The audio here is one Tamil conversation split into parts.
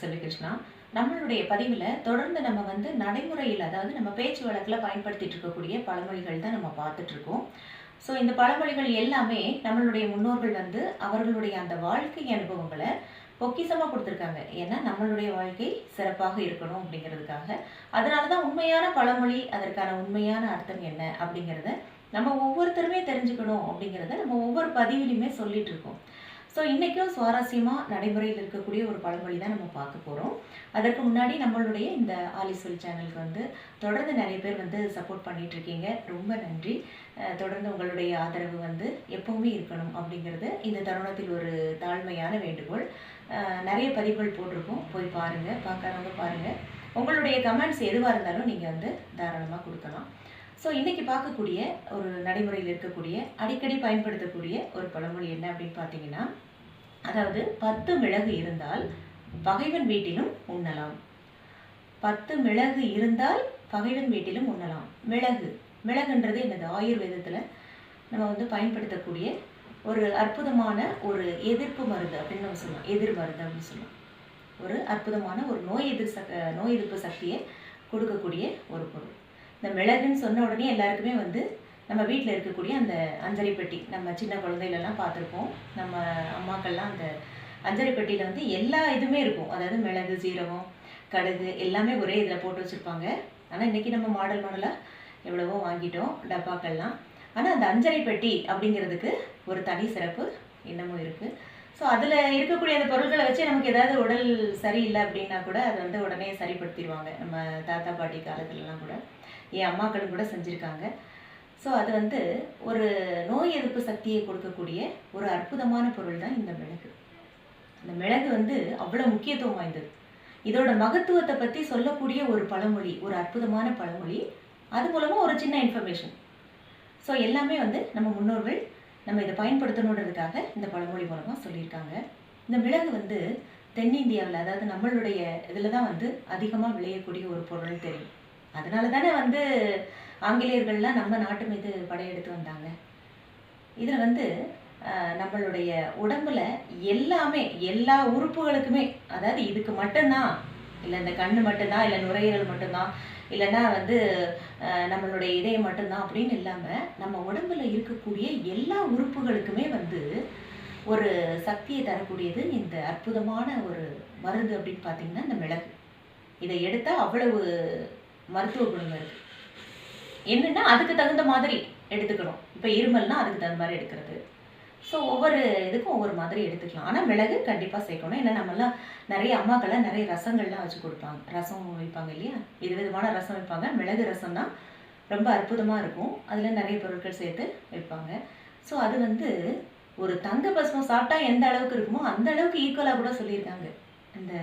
டாக்டர் நம்மளுடைய பதிவில் தொடர்ந்து நம்ம வந்து நடைமுறையில் அதாவது நம்ம பேச்சு வழக்கில் பயன்படுத்திட்டு இருக்கக்கூடிய பழமொழிகள் தான் நம்ம பார்த்துட்டு இருக்கோம். ஸோ இந்த பழமொழிகள் எல்லாமே நம்மளுடைய முன்னோர்கள் வந்து அவர்களுடைய அந்த வாழ்க்கை அனுபவங்களை பொக்கிசமாக கொடுத்துருக்காங்க. ஏன்னா நம்மளுடைய வாழ்க்கை சிறப்பாக இருக்கணும் அப்படிங்கிறதுக்காக. அதனால தான் உண்மையான பழமொழி அதற்கான உண்மையான அர்த்தம் என்ன அப்படிங்கிறத நம்ம ஒவ்வொருத்தருமே தெரிஞ்சுக்கணும் அப்படிங்கிறத நம்ம ஒவ்வொரு பதிவிலையுமே சொல்லிட்டு இருக்கோம். ஸோ இன்றைக்கும் சுவாரஸ்யமாக நடைமுறையில் இருக்கக்கூடிய ஒரு பழமொழி தான் நம்ம பார்க்க போகிறோம் அதற்கு முன்னாடி நம்மளுடைய இந்த ஆலிசொல் சேனலுக்கு வந்து தொடர்ந்து நிறைய பேர் வந்து சப்போர்ட் பண்ணிகிட்ருக்கீங்க ரொம்ப நன்றி. தொடர்ந்து உங்களுடைய ஆதரவு வந்து எப்பவுமே இருக்கணும் அப்படிங்கிறது இந்த தருணத்தில் ஒரு தாழ்மையான வேண்டுகோள். நிறைய பதிவுகள் போட்டிருக்கோம். போய் பாருங்கள் பார்க்காதவங்க பாருங்கள் உங்களுடைய கமெண்ட்ஸ் எதுவாக இருந்தாலும் நீங்கள் வந்து தாராளமாக கொடுக்கலாம். ஸோ இன்றைக்கி பார்க்கக்கூடிய ஒரு நடைமுறையில் இருக்கக்கூடிய அடிக்கடி பயன்படுத்தக்கூடிய ஒரு பழமொழி என்ன அப்படின்னு பார்த்தீங்கன்னா அதாவது பத்து மிளகு இருந்தால் பகைவன் வீட்டிலும் உண்ணலாம். பத்து மிளகு இருந்தால் பகைவன் வீட்டிலும் உண்ணலாம். மிளகு. மிளகுன்றது என்னது? ஆயுர்வேதத்தில் நம்ம வந்து பயன்படுத்தக்கூடிய ஒரு அற்புதமான ஒரு எதிர்ப்பு மருந்து அப்படின்னு நம்ம சொல்லலாம் எதிர் மருந்து அப்படின்னு சொல்லலாம் ஒரு அற்புதமான ஒரு நோய் எதிர் சக் நோய் எதிர்ப்பு சக்தியை கொடுக்கக்கூடிய ஒரு பொருள். இந்த மிளகுன்னு சொன்ன உடனே எல்லாருக்குமே வந்து நம்ம வீட்டில் இருக்கக்கூடிய அந்த அஞ்சரை பெட்டி நம்ம சின்ன குழந்தையிலலாம் பார்த்துருப்போம். நம்ம அம்மாக்கள்லாம் அந்த அஞ்சரை பெட்டியில் வந்து எல்லா இதுவுமே இருக்கும். அதாவது மிளகு சீரகம் கடுகு எல்லாமே ஒரே இதில் போட்டு வச்சுருப்பாங்க. ஆனால் இன்றைக்கி நம்ம மாடல் மாடலாக எவ்வளவோ வாங்கிட்டோம் டப்பாக்கள்லாம். ஆனால் அந்த அஞ்சரை பெட்டி அப்படிங்கிறதுக்கு ஒரு தனி சிறப்பு இன்னமும் இருக்குது ஸோ அதில் இருக்கக்கூடிய அந்த பொருட்களை வச்சு நமக்கு ஏதாவது உடல் சரியில்லை அப்படின்னா கூட அதை வந்து உடனே சரிப்படுத்திடுவாங்க. நம்ம தாத்தா பாட்டி காலத்துலலாம் கூட. என் அம்மாக்களும் கூட செஞ்சுருக்காங்க. ஸோ அது வந்து ஒரு நோய் எதிர்ப்பு சக்தியை கொடுக்கக்கூடிய ஒரு அற்புதமான பொருள் தான் இந்த மிளகு. இந்த மிளகு வந்து அவ்வளோ முக்கியத்துவம் வாய்ந்தது. இதோட மகத்துவத்தை பற்றி சொல்லக்கூடிய ஒரு பழமொழி ஒரு அற்புதமான பழமொழி அது மூலமாக ஒரு சின்ன இன்ஃபர்மேஷன் ஸோ எல்லாமே வந்து நம்ம முன்னோர்கள் நம்ம இதை பயன்படுத்தணுன்றதுக்காக இந்த பழமொழி மூலமாக சொல்லியிருக்காங்க. இந்த மிளகு வந்து தென்னிந்தியாவில் அதாவது நம்மளுடைய இதில் தான் வந்து அதிகமாக விளையக்கூடிய ஒரு பொருள்னு தெரியும். அதனால தானே வந்து ஆங்கிலேயர்கள்லாம் நம்ம நாட்டு மீது படையெடுத்து வந்தாங்க. இதில் வந்து நம்மளுடைய உடம்புல எல்லாமே எல்லா உறுப்புகளுக்குமே அதாவது இதுக்கு மட்டும்தான் இல்லை இந்த கண்ணு மட்டும்தான் இல்லை நுரையீரல் மட்டும்தான் இல்லைன்னா வந்து நம்மளுடைய இதயம் மட்டும்தான் அப்படின்னு இல்லாமல் நம்ம உடம்புல இருக்கக்கூடிய எல்லா உறுப்புகளுக்குமே வந்து ஒரு சக்தியை தரக்கூடியது இந்த அற்புதமான ஒரு மருந்து அப்படின்னு பார்த்தீங்கன்னா இந்த மிளகு. இதை எடுத்தால் அவ்வளவு மருத்துவ குணம் இருக்கு. என்னன்னா அதுக்கு தகுந்த மாதிரி எடுத்துக்கணும். இப்போ இருமல்னா அதுக்கு தகுந்த மாதிரி எடுக்கிறது. ஸோ ஒவ்வொரு இதுக்கும் ஒவ்வொரு மாதிரி எடுத்துக்கலாம். ஆனால் மிளகு கண்டிப்பாக சேர்க்கணும். ஏன்னா நம்மளாம் நிறைய அம்மாக்கெல்லாம் நிறைய ரசங்கள்லாம் வச்சு கொடுப்பாங்க. ரசம் வைப்பாங்க இல்லையா? வித விதமான ரசம் வைப்பாங்க. மிளகு ரசம் தான் ரொம்ப அற்புதமாக இருக்கும். அதில் நிறைய பொருட்கள் சேர்த்து வைப்பாங்க. ஸோ அது வந்து ஒரு தங்க பசுமம் சாப்பிட்டா எந்த அளவுக்கு இருக்குமோ அந்த அளவுக்கு ஈக்குவலாக கூட சொல்லியிருக்காங்க. இந்த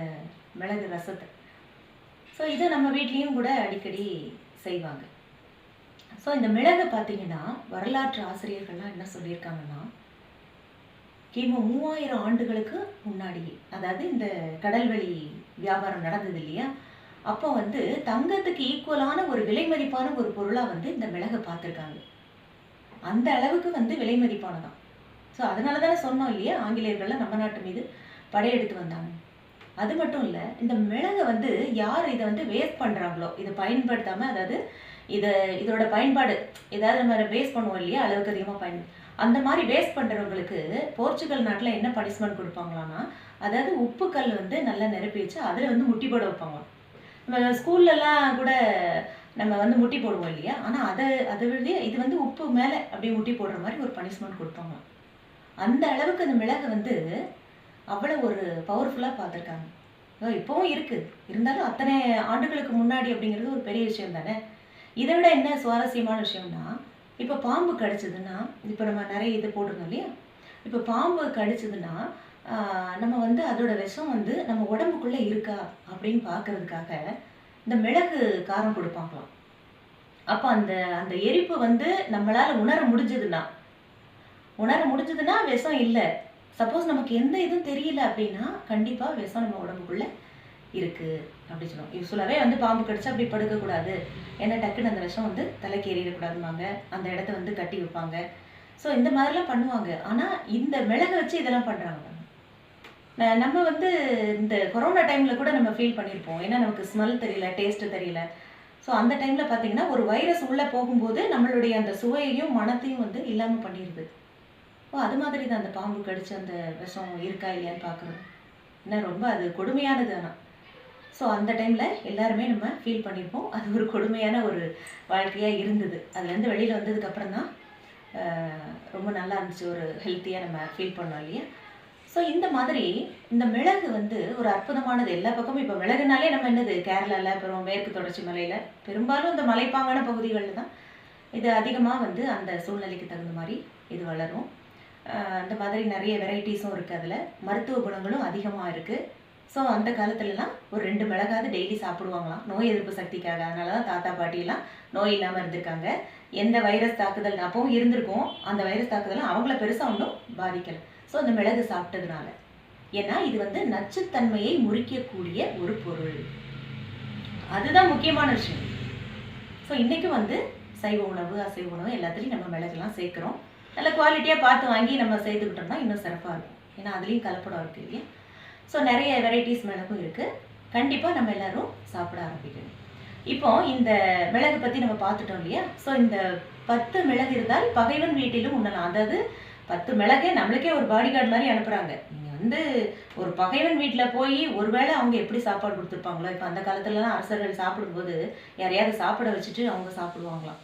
மிளகு ரசத்தை. ஸோ இதை நம்ம வீட்லேயும் கூட அடிக்கடி செய்வாங்க. ஸோ இந்த மிளகு பார்த்தீங்கன்னா வரலாற்று ஆசிரியர்கள்லாம் என்ன சொல்லியிருக்காங்கன்னா கிமு மூவாயிரம் ஆண்டுகளுக்கு முன்னாடியே அதாவது இந்த கடல்வெளி வியாபாரம் நடந்தது இல்லையா? அப்போ வந்து தங்கத்துக்கு ஈக்குவலான ஒரு விலை மதிப்பான ஒரு பொருளாக வந்து இந்த மிளகை பார்த்துருக்காங்க அந்த அளவுக்கு வந்து விலை மதிப்பானதான். ஸோ அதனால தானே சொன்னோம் இல்லையா? ஆங்கிலேயர்கள்லாம் நம்ம நாட்டு மீது படையெடுத்து வந்தாங்க. அது மட்டும் இல்லை இந்த மிளகை வந்து யார் இதை வந்து வேஸ்ட் பண்ணுறாங்களோ இதை பயன்படுத்தாமல் அதாவது இதை இதோட பயன்பாடு ஏதாவது நம்ம வேஸ்ட் பண்ணுவோம் இல்லையா அளவுக்கு அதிகமாக பயன் அந்த மாதிரி வேஸ்ட் பண்ணுறவங்களுக்கு போர்ச்சுகல் நாட்டில் என்ன பனிஷ்மெண்ட் கொடுப்பாங்களான்னா அதாவது உப்புக்கல் வந்து நல்லா நிரப்பி வச்சு அதில் வந்து முட்டி போட வைப்பாங்களாம் நம்ம ஸ்கூல்லலாம் கூட நம்ம வந்து முட்டி போடுவோம் இல்லையா ஆனால் அதை அதை விட இது வந்து உப்பு மேலே அப்படியே முட்டி போடுற மாதிரி ஒரு பனிஷ்மெண்ட் கொடுப்பாங்க. அந்த அளவுக்கு அந்த மிளகை வந்து அவ்வளோ ஒரு பவர்ஃபுல்லாக பார்த்துருக்காங்க. இப்போவும் இருக்குது இருந்தாலும் அத்தனை ஆண்டுகளுக்கு முன்னாடி அப்படிங்கிறது ஒரு பெரிய விஷயம் தானே? இதை விட என்ன சுவாரஸ்யமான விஷயம்னா இப்போ பாம்பு கடிச்சதுன்னா இப்போ நம்ம நிறைய இது போட்டிருந்தோம் இல்லையா? இப்போ பாம்பு கடிச்சதுன்னா நம்ம வந்து அதோட விஷம் வந்து நம்ம உடம்புக்குள்ளே இருக்கா அப்படின்னு பார்க்கறதுக்காக இந்த மிளகு காரம் கொடுப்பாங்களாம். அப்போ அந்த அந்த எரிப்பு வந்து நம்மளால் உணர முடிஞ்சதுன்னா உணர முடிஞ்சதுன்னா விஷம் இல்லை. சப்போஸ் நமக்கு எந்த இதுவும் தெரியல அப்படின்னா கண்டிப்பாக விஷம் நம்ம உடம்புக்குள்ளே இருக்குது அப்படி சொல்லுவோம். யூஸ்ஃபுல்லாகவே வந்து பாம்பு கடிச்சா அப்படி படுக்கக்கூடாது ஏன்னா டக்குன்னு அந்த விஷம் வந்து தலைக்கு ஏறிடக்கூடாதுமாங்க அந்த இடத்த வந்து கட்டி வைப்பாங்க. ஸோ இந்த மாதிரிலாம் பண்ணுவாங்க. ஆனால் இந்த மிளகை வச்சு இதெல்லாம் பண்ணுறாங்க நம்ம வந்து இந்த கொரோனா டைமில் கூட நம்ம ஃபீல் பண்ணியிருப்போம் ஏன்னா நமக்கு ஸ்மெல் தெரியல டேஸ்ட்டு தெரியல. ஸோ அந்த டைமில் பார்த்தீங்கன்னா ஒரு வைரஸ் உள்ளே போகும்போது நம்மளுடைய அந்த சுவையையும் மனத்தையும் வந்து இல்லாமல் பண்ணிடுது ஓ அது மாதிரி தான் அந்த பாம்பு கடிச்சு அந்த விஷம் இருக்கா இல்லையான்னு பார்க்குறோம் ஏன்னா ரொம்ப அது கொடுமையானது ஆனால் ஸோ அந்த டைமில் எல்லாருமே நம்ம ஃபீல் பண்ணியிருப்போம் அது ஒரு கொடுமையான ஒரு வாழ்க்கையாக இருந்தது. அதுலேருந்து வெளியில் வந்ததுக்கப்புறம் தான் ரொம்ப நல்லா இருந்துச்சு. ஒரு ஹெல்த்தியாக நம்ம ஃபீல் பண்ணோம் இல்லையா? ஸோ இந்த மாதிரி இந்த மிளகு வந்து ஒரு அற்புதமானது. எல்லா பக்கமும் இப்போ மிளகுனாலே நம்ம என்னது? கேரளாவில் அப்புறம் மேற்கு தொடர்ச்சி மலையில். பெரும்பாலும் இந்த மலைப்பாங்கான பகுதிகளில் தான் இது அதிகமாக வந்து அந்த சூழ்நிலைக்கு தகுந்த மாதிரி இது வளரும். அந்த மாதிரி நிறைய வெரைட்டிஸும் இருக்குது அதில். மருத்துவ குணங்களும் அதிகமாக இருக்குது ஸோ அந்த காலத்துலலாம் ஒரு ரெண்டு மிளகாவது டெய்லி சாப்பிடுவாங்களாம். நோய் எதிர்ப்பு சக்திக்காக. அதனால தான் தாத்தா பாட்டியெல்லாம் நோய் இல்லாமல் இருந்திருக்காங்க. எந்த வைரஸ் தாக்குதல் அப்பவும் இருந்திருக்கும். அந்த வைரஸ் தாக்குதலாம் அவங்கள பெருசாக ஒன்றும் பாதிக்கலை. ஸோ அந்த மிளகு சாப்பிட்டதுனால. ஏன்னா இது வந்து நச்சுத்தன்மையை முறிக்கக்கூடிய ஒரு பொருள். அதுதான் முக்கியமான விஷயம். ஸோ இன்றைக்கும் வந்து சைவ உணவு அசைவ உணவு எல்லாத்துலேயும் நம்ம மிளகுலாம் சேர்க்குறோம். நல்ல குவாலிட்டியாக பார்த்து வாங்கி நம்ம சேர்த்துக்கிட்டோம்னா இன்னும் சிறப்பாக இருக்கும். ஏன்னா அதுலேயும் கலப்படம் இருக்குது இல்லையா? ஸோ நிறைய வெரைட்டிஸ் மிளகும் இருக்குது கண்டிப்பாக நம்ம எல்லோரும் சாப்பிட ஆரம்பிக்கணும். இப்போ இந்த மிளகு பற்றி நம்ம பார்த்துட்டோம் இல்லையா? ஸோ இந்த பத்து மிளகு இருந்தால் பகைவன் வீட்டிலும் உண்ணலாம். அதாவது பத்து மிளகே நம்மளுக்கே ஒரு பாடி கார்டு மாதிரி அனுப்புகிறாங்க நீங்கள் வந்து ஒரு பகைவன் வீட்டில் போய் ஒருவேளை அவங்க எப்படி சாப்பாடு கொடுத்துருப்பாங்களோ? இப்போ அந்த காலத்துலலாம் அரசர்கள் சாப்பிடும்போது யாரையாவது சாப்பிட வச்சுட்டு அவங்க சாப்பிடுவாங்களாம்.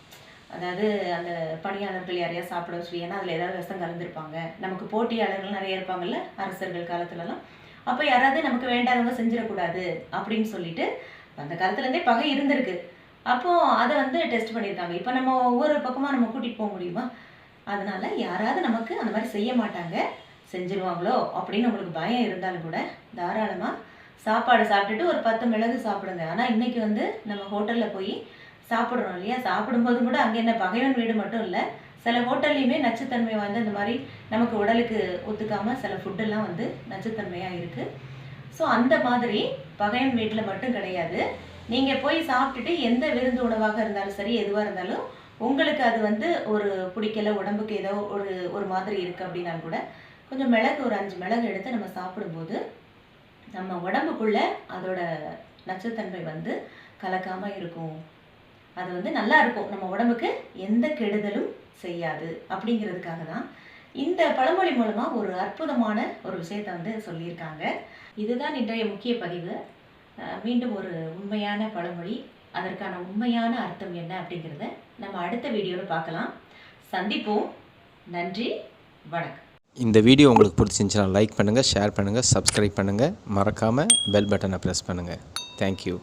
அதாவது அந்த பணியாளர்கள் யாரையாவது சாப்பிட வச்சு ஏன்னா அதில் ஏதாவது விஷம் கலந்துருப்பாங்க. நமக்கு போட்டியாளர்கள் நிறைய இருப்பாங்கல்ல அரசர்கள் காலத்துலலாம். அப்போ யாராவது நமக்கு வேண்டாதவங்க செஞ்சிடக்கூடாது அப்படின்னு சொல்லிட்டு அந்த காலத்துலேருந்தே பகை இருந்திருக்கு. அப்போ அதை வந்து டெஸ்ட் பண்ணியிருக்காங்க. இப்போ நம்ம ஒவ்வொரு பக்கமாக நம்ம கூட்டிகிட்டு போக முடியுமா? அதனால யாராவது நமக்கு அந்த மாதிரி செய்ய மாட்டாங்க. செஞ்சிருவாங்களோ அப்படின்னு உங்களுக்கு பயம் இருந்தாலும் கூட தாராளமாக சாப்பாடு சாப்பிட்டுட்டு ஒரு பத்து மிளகு சாப்பிடுங்க. ஆனால் இன்னைக்கு வந்து நம்ம ஹோட்டலில் போய் சாப்பிட்றோம் இல்லையா? சாப்பிடும்போது கூட அங்கே என்ன பகைவன் வீடு மட்டும் இல்லை சில ஹோட்டல்லையுமே நச்சுத்தன்மை வந்து இந்த மாதிரி நமக்கு உடலுக்கு ஒத்துக்காமல் சில ஃபுட்டெல்லாம் வந்து நச்சுத்தன்மையாக இருக்குது ஸோ அந்த மாதிரி பகைவன் வீட்டில் மட்டும் கிடையாது. நீங்கள் போய் சாப்பிட்டுட்டு எந்த விருந்து உணவாக இருந்தாலும் சரி எதுவாக இருந்தாலும் உங்களுக்கு அது வந்து ஒரு பிடிக்கல உடம்புக்கு ஏதோ ஒரு ஒரு மாதிரி இருக்குது அப்படின்னா கூட கொஞ்சம் மிளகு ஒரு அஞ்சு மிளகு எடுத்து நம்ம சாப்பிடும்போது நம்ம உடம்புக்குள்ளே அதோட நச்சுத்தன்மை வந்து கலக்காமல் இருக்கும். அது வந்து நல்லா இருக்கும். நம்ம உடம்புக்கு எந்த கெடுதலும் செய்யாது. அப்படிங்கிறதுக்காக தான் இந்த பழமொழி மூலமாக ஒரு அற்புதமான ஒரு விஷயத்தை வந்து சொல்லியிருக்காங்க. இதுதான் இன்றைய முக்கிய பதிவு. மீண்டும் ஒரு உண்மையான பழமொழி அதற்கான உண்மையான அர்த்தம் என்ன அப்படிங்கிறத நம்ம அடுத்த வீடியோவில் பார்க்கலாம். சந்திப்போம். நன்றி. வணக்கம். இந்த வீடியோ உங்களுக்கு பிடிச்சிருந்துச்சுன்னா லைக் பண்ணுங்கள் ஷேர் பண்ணுங்கள் சப்ஸ்கிரைப் பண்ணுங்கள் மறக்காமல் பெல் பட்டனை ப்ரெஸ் பண்ணுங்கள் தேங்க்யூ